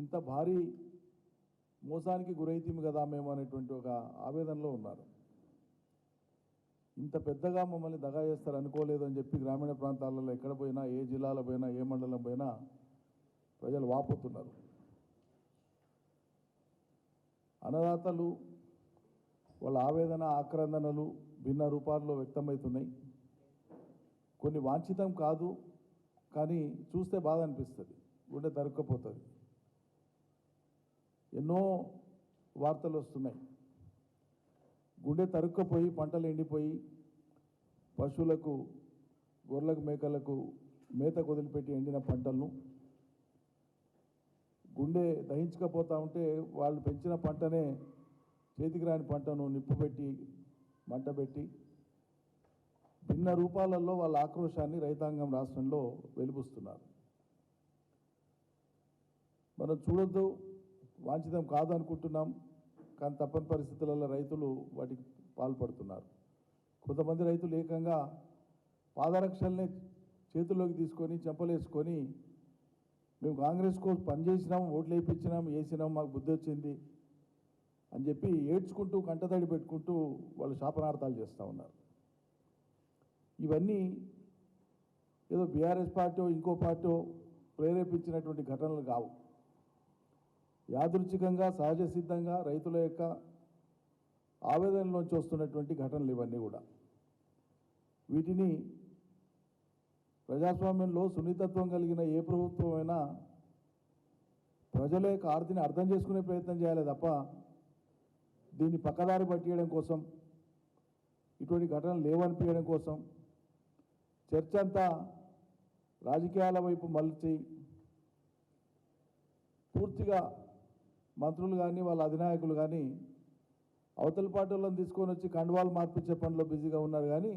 ఇంత భారీ మోసానికి గురైతీమి కదా మేము అనేటువంటి ఒక ఆవేదనలో ఉన్నారు. ఇంత పెద్దగా మమ్మల్ని దగా చేస్తారు అనుకోలేదు అని చెప్పి గ్రామీణ ప్రాంతాలలో ఎక్కడ పోయినా ఏ జిల్లాలో పోయినా ఏ మండలం పోయినా ప్రజలు వాపోతున్నారు. అన్నదాతలు వాళ్ళ ఆవేదన ఆక్రందనలు భిన్న రూపాల్లో వ్యక్తమవుతున్నాయి. కొన్ని వాంఛితం కాదు కానీ చూస్తే బాధ అనిపిస్తుంది. గుండె తరుక్కపోతుంది. ఎన్నో వార్తలు వస్తున్నాయి. గుండె తరుక్కపోయి పంటలు ఎండిపోయి పశువులకు గొర్రెలకు మేకలకు మేత వదిలిపెట్టి ఎండిన పంటలను గుండె దహించకపోతా ఉంటే వాళ్ళు పెంచిన పంటనే చేతికి రాని పంటను నిప్పు పెట్టి మంట పెట్టి భిన్న రూపాలలో వాళ్ళ ఆక్రోశాన్ని రైతాంగం రాష్ట్రంలో వెలిపిస్తున్నారు మనం చూడొద్దు వాంఛితం కాదు అనుకుంటున్నాం కానీ తప్పని పరిస్థితులలో రైతులు వాటికి పాల్పడుతున్నారు. కొంతమంది రైతులు ఏకంగా పాదరక్షల్ని చేతుల్లోకి తీసుకొని చెంపలేసుకొని మేము కాంగ్రెస్ కోసం పనిచేసినాం ఓట్లు వేయించినాం వేసినాం మాకు బుద్ధి వచ్చింది అని చెప్పి ఏడ్చుకుంటూ కంటతడి పెట్టుకుంటూ వాళ్ళు శాపనార్థాలు చేస్తూ ఉన్నారు. ఇవన్నీ ఏదో బీఆర్ఎస్ పార్టీ ఇంకో పార్టీ ప్రేరేపించినటువంటి ఘటనలు కావు. యాదృచ్ఛికంగా సహజ సిద్ధంగా రైతుల యొక్క ఆవేదనలోంచి వస్తున్నటువంటి ఘటనలు ఇవన్నీ కూడా. వీటిని ప్రజాస్వామ్యంలో సున్నితత్వం కలిగిన ఏ ప్రభుత్వమైనా ప్రజల యొక్క ఆర్తిని అర్థం చేసుకునే ప్రయత్నం చేయాలి తప్ప దీన్ని పక్కదారి పట్టియడం కోసం ఇటువంటి ఘటనలు లేవనిపించడం కోసం చర్చ అంతా రాజకీయాల వైపు మలిచి పూర్తిగా మంత్రులు కానీ వాళ్ళ అధినాయకులు కానీ అవతల పార్టీలను తీసుకొని వచ్చి కండువాలు మార్పించే పనిలో బిజీగా ఉన్నారు కానీ